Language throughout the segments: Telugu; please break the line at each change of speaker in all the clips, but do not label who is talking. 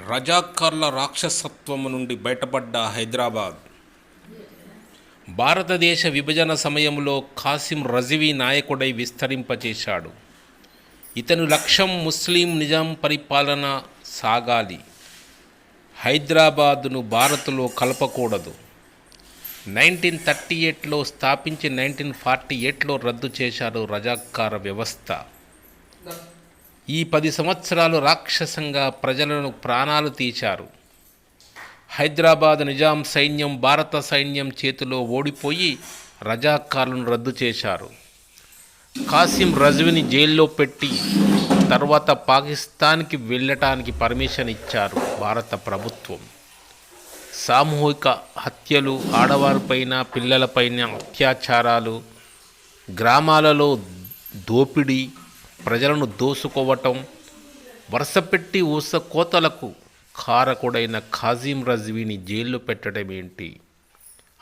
రజాకార్ల రాక్షసత్వము నుండి బయటపడ్డ హైదరాబాద్. భారతదేశ విభజన సమయంలో కాసిం రజవి నాయకుడై విస్తరింపచేశాడు. ఇతను లక్ష్యం ముస్లిం నిజాం పరిపాలన సాగాలి. హైదరాబాదును భారత్లో కలపకూడదు. నైన్టీన్ థర్టీ ఎయిట్లో స్థాపించి నైన్టీన్ ఫార్టీ ఎయిట్లో రద్దు చేశారు రజాకార వ్యవస్థ. ఈ పది సంవత్సరాలు రాక్షసంగా ప్రజలను ప్రాణాలు తీశారు హైదరాబాద్ నిజాం సైన్యం భారత సైన్యం చేతిలో ఓడిపోయి రజాకార్లను రద్దు చేశారు. కాసిం రజ్వీని జైల్లో పెట్టి తర్వాత పాకిస్తాన్కి వెళ్ళటానికి పర్మిషన్ ఇచ్చారు భారత ప్రభుత్వం. సామూహిక హత్యలు ఆడవారిపైన పిల్లలపైన అత్యాచారాలు గ్రామాలలో దోపిడీ ప్రజలను దోసుకోవటం వరుసపెట్టి ఊస కోతలకు కారకుడైన ఖాజీం రజ్వీని జైల్లో పెట్టడం ఏంటి?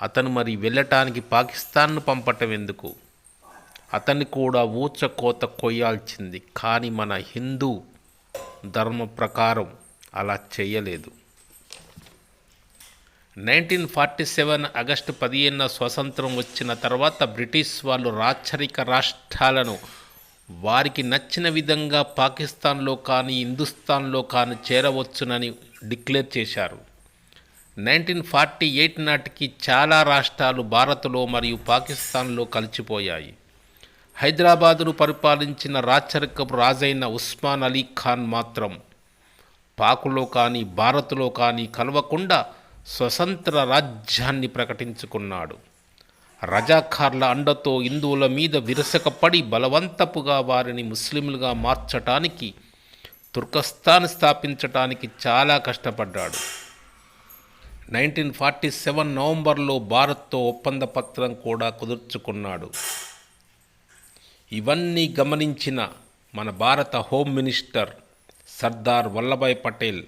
అతను మరి వెళ్ళటానికి పాకిస్తాన్ను పంపటం ఎందుకు? అతన్ని కూడా ఊచ కోత కొయ్యాల్సింది కానీ మన హిందూ ధర్మ ప్రకారం అలా చేయలేదు. నైన్టీన్ ఫార్టీ సెవెన్ ఆగస్టు పదిహేనున స్వతంత్రం వచ్చిన తర్వాత బ్రిటిష్ వాళ్ళు రాచరిక రాష్ట్రాలను వారికి నచ్చిన విధంగా పాకిస్తాన్లో కానీ హిందుస్థాన్లో కానీ చేరవచ్చునని డిక్లేర్ చేశారు. నైన్టీన్ ఫార్టీ ఎయిట్ నాటికి చాలా రాష్ట్రాలు భారత్లో మరియు పాకిస్తాన్లో కలిసిపోయాయి. హైదరాబాదును పరిపాలించిన రాచరికపు రాజైన ఉస్మాన్ అలీ ఖాన్ మాత్రం పాకులో కానీ భారత్లో కానీ కలవకుండా స్వతంత్ర రాజ్యాన్ని ప్రకటించుకున్నాడు. రజాకార్ల అండతో హిందువుల మీద విరసకపడి బలవంతపుగా వారిని ముస్లింలుగా మార్చటానికి తుర్కస్థాన్ స్థాపించటానికి చాలా కష్టపడ్డాడు. నైన్టీన్ ఫార్టీ సెవెన్ నవంబర్లో భారత్తో ఒప్పంద పత్రం కూడా కుదుర్చుకున్నాడు. ఇవన్నీ గమనించిన మన భారత హోమ్ మినిస్టర్ సర్దార్ వల్లభాయ్ పటేల్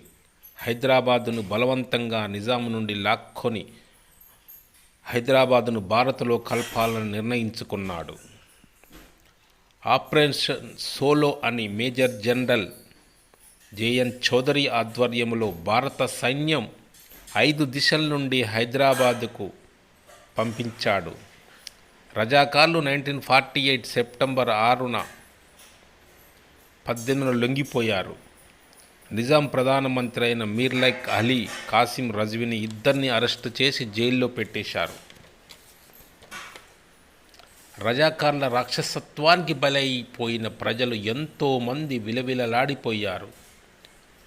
హైదరాబాదును బలవంతంగా నిజాం నుండి లాక్కొని హైదరాబాదును భారత్లో కలపాలని నిర్ణయించుకున్నాడు. ఆపరేషన్ సోలో అని మేజర్ జనరల్ జేఎన్ చౌదరి ఆధ్వర్యంలో భారత సైన్యం ఐదు దిశల నుండి హైదరాబాదుకు పంపించాడు. రజాకార్లు నైన్టీన్ ఫార్టీ ఎయిట్ సెప్టెంబర్ ఆరున పద్దెనిమిది లొంగిపోయారు. నిజాం ప్రధానమంత్రి అయిన మీర్లైక్ అలీ కాసిం రజ్వీని ఇద్దరిని అరెస్టు చేసి జైల్లో పెట్టేశారు. రజాకార్ల రాక్షసత్వానికి బలైపోయిన ప్రజలు ఎంతోమంది విలవిలలాడిపోయారు.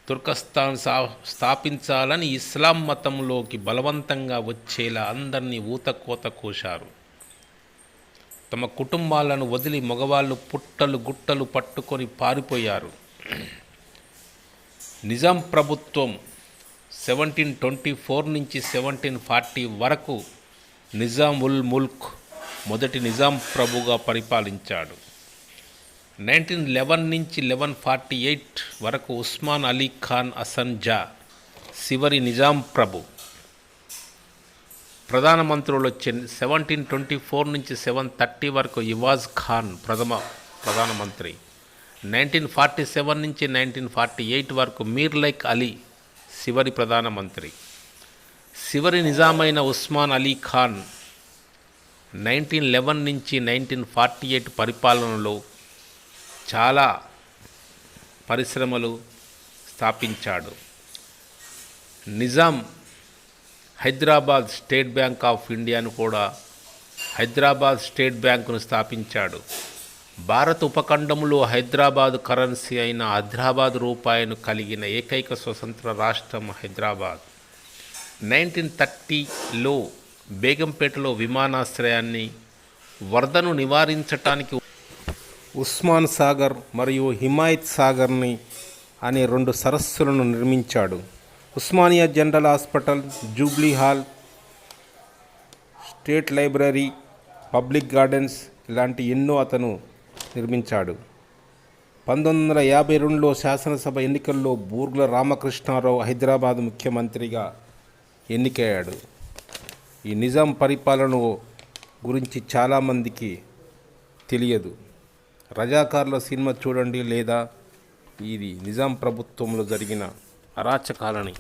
తుర్కస్తాన్ సా స్థాపించాలని ఇస్లాం మతంలోకి బలవంతంగా వచ్చేలా అందరినీ ఊతకోత కోశారు. తమ కుటుంబాలను వదిలి మగవాళ్ళు పుట్టలు గుట్టలు పట్టుకొని పారిపోయారు. నిజాం ప్రభుత్వం సెవెంటీన్ ట్వంటీ ఫోర్ నుంచి సెవెంటీన్ ఫార్టీ వరకు నిజాం ఉల్ ముల్క్ మొదటి నిజాం ప్రభుగా పరిపాలించాడు. నైన్టీన్ లెవెన్ నుంచి లెవెన్ ఫార్టీ ఎయిట్ వరకు ఉస్మాన్ అలీ ఖాన్ అసన్ జా చివరి నిజాం ప్రభు. ప్రధానమంత్రులు వచ్చే సెవెంటీన్ ట్వంటీ ఫోర్ నుంచి సెవెన్ థర్టీ వరకు ఇవాజ్ ఖాన్ ప్రథమ ప్రధానమంత్రి. నైన్టీన్ ఫార్టీ సెవెన్ నుంచి నైన్టీన్ ఫార్టీ ఎయిట్ వరకు మీర్ లైక్ అలీ చివరి ప్రధానమంత్రి చివరి నిజామైన ఉస్మాన్ అలీ ఖాన్ నైన్టీన్ లెవెన్ నుంచి నైన్టీన్ ఫార్టీ ఎయిట్ పరిపాలనలో చాలా పరిశ్రమలు స్థాపించాడు. Nizam Hyderabad state bank of ఇండియాను కూడా హైదరాబాద్ స్టేట్ బ్యాంకును స్థాపించాడు. భారత ఉపఖండంలో హైదరాబాద్ కరెన్సీ అయిన హైదరాబాద్ రూపాయను కలిగిన ఏకైక స్వతంత్ర రాష్ట్రం హైదరాబాద్. నైన్టీన్ థర్టీలో బేగంపేటలో విమానాశ్రయాన్ని వరదను నివారించటానికి ఉస్మాన్ సాగర్ మరియు హిమాయత్ సాగర్ని అనే రెండు సరస్సులను నిర్మించాడు. Osmania general hospital jubilee hall state library public gardens ఇలాంటి ఎన్నో అతను నిర్మించాడు. పంతొమ్మిది వందల యాభై రెండులో శాసనసభ ఎన్నికల్లో బూర్గుల రామకృష్ణారావు హైదరాబాద్ ముఖ్యమంత్రిగా ఎన్నికయ్యాడు. ఈ నిజాం పరిపాలన గురించి చాలామందికి తెలియదు. రజాకారుల సినిమా చూడండి లేదా? ఇది నిజాం ప్రభుత్వంలో జరిగిన అరాచకాలని